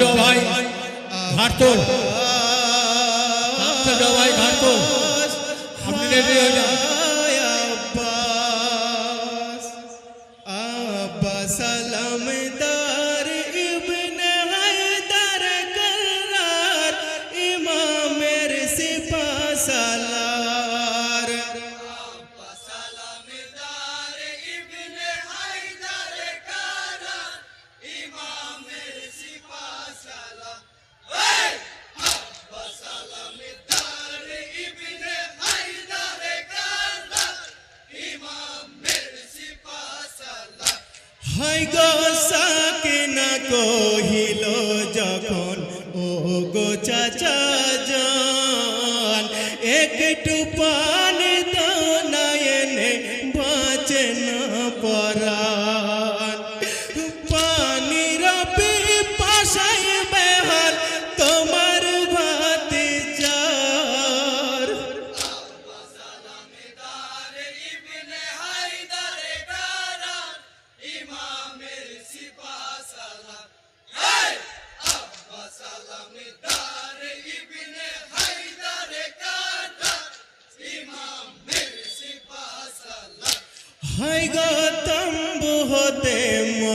जो भाई घर तो भाई घर तो हमने भी हो जाए হয় গো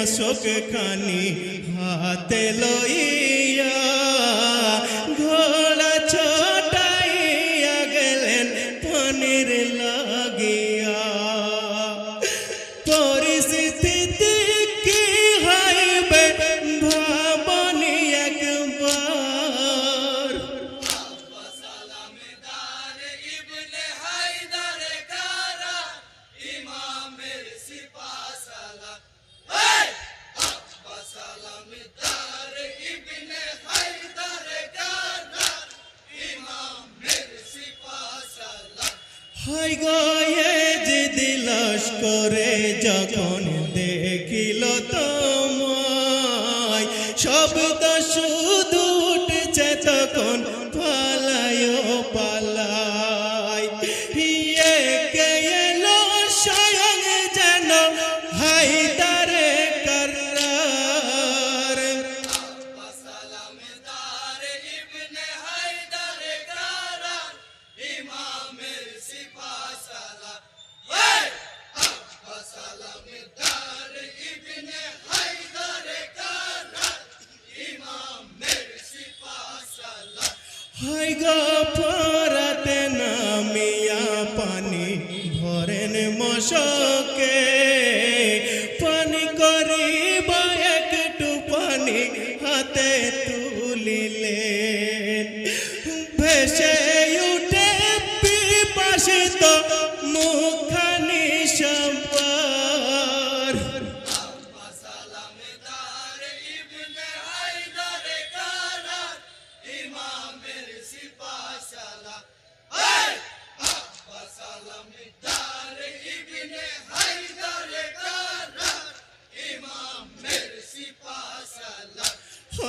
শোক খানি হাতে লইয়া সব দশ দুট তখন। গো পরাতে নামিয়া পানি ভরেন মশা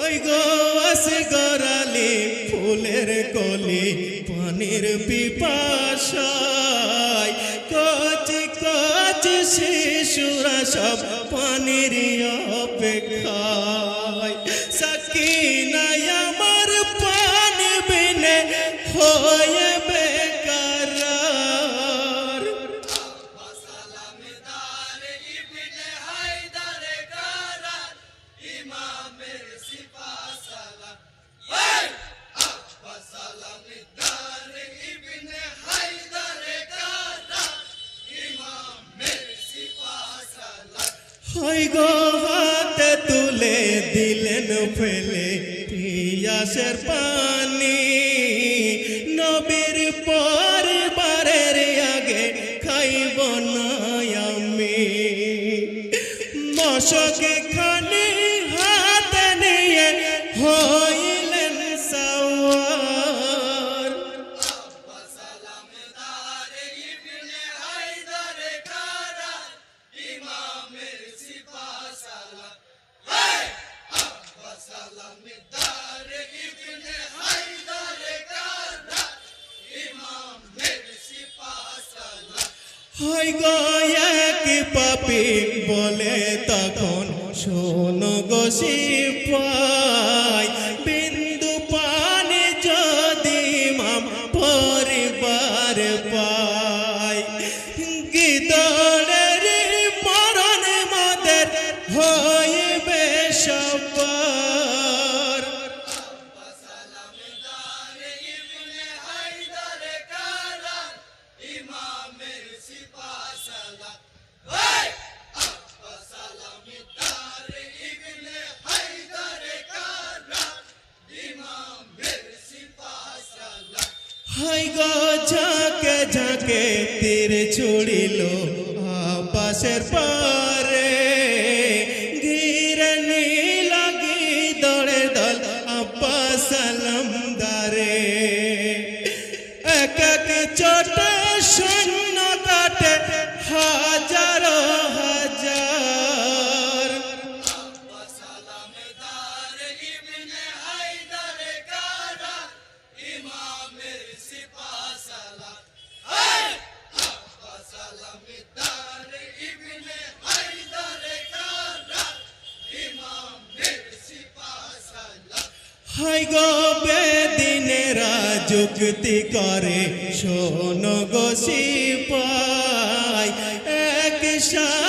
ওই গো আসে ফুলের কলি পানির পিপাসায়। কচি কচি সে ফেলে পিয়াসের পা গো এক পাপি বলে তখন শোনো গো সিপাই হাই গো ঝাঁকে ঝাঁকে তীর ছুড়িল আপাশের পারে হাই গো বেদিনেরা যুক্তি করে শোন গো সিপাই এক সাথে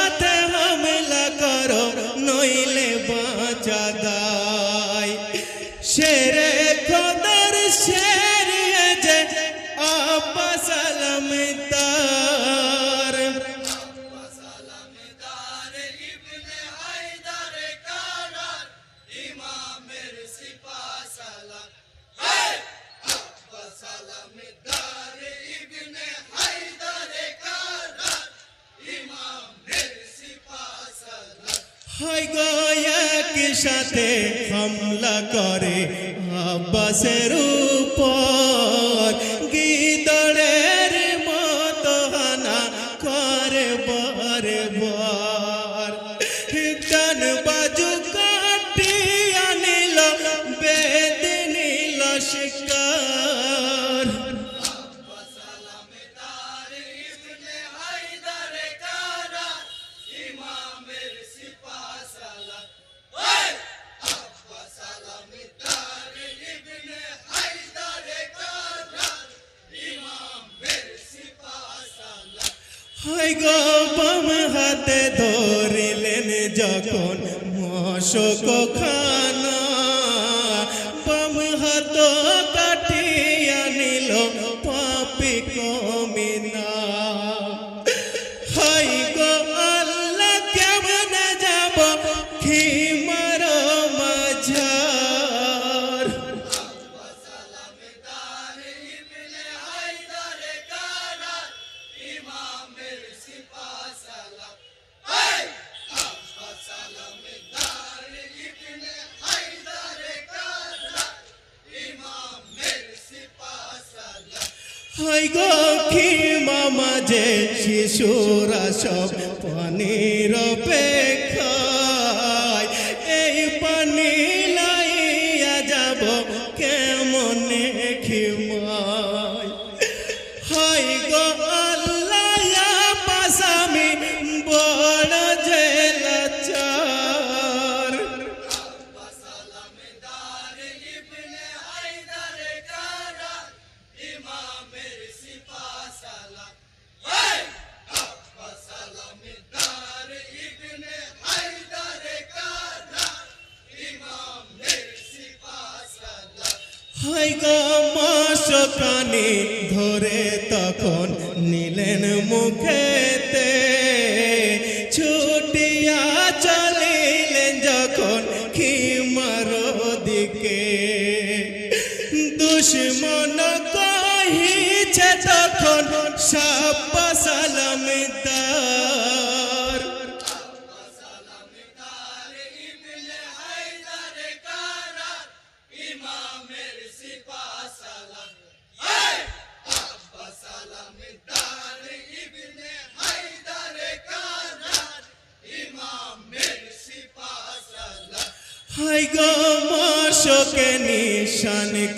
আব্বাসের উপর গো বাম হাতে ধরিলেন যখন মশক খানা। হাই গো মামা যে শিশুরা সব পানির অপেক্ষায় হাই মশকানি ধরে তখন নিলেন মুখেতে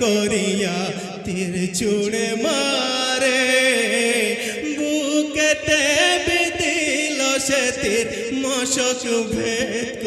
করিয়া তীর চুড়ে মারে। বুকেতে বিদিল সে তীর মশ চুভেত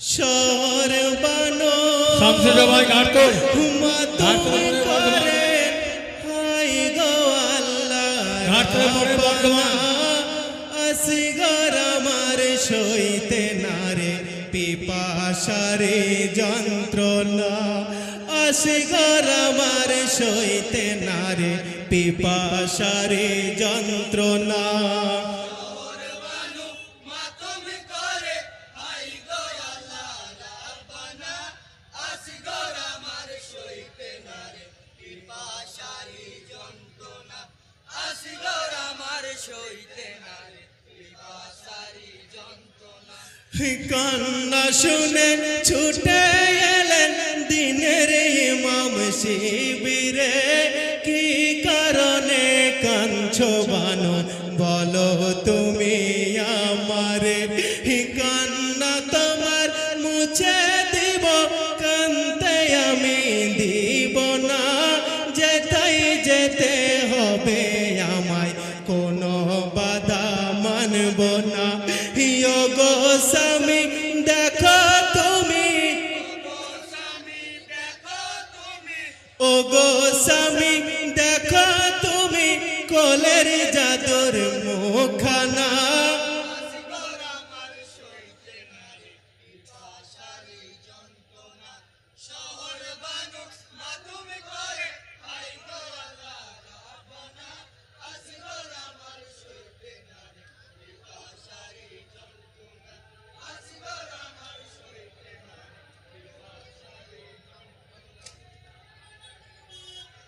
সর্বানো শামসুর ভাই গান কর মাতুম করে হাই গো আল্লাহ। ঘাটতে পড়ে বর্তমান। আসিগর আমার সইতে নারে পিপাসারে যন্ত্রণা। আসিগর আমার সইতে নারে পিপাসারে যন্ত্রণা। কান্না শুনে ছুটে এলেন দিনের ইমাম শিবিরে। কি কারণে কাঞ্ছ বানো বলো তুমি আমারে। কান্না তোমার মুছে দিব, কান্তে আমি দিব না। যেতাই যেতে হবে আমায়, কোনো মানব না। ইয়ো গো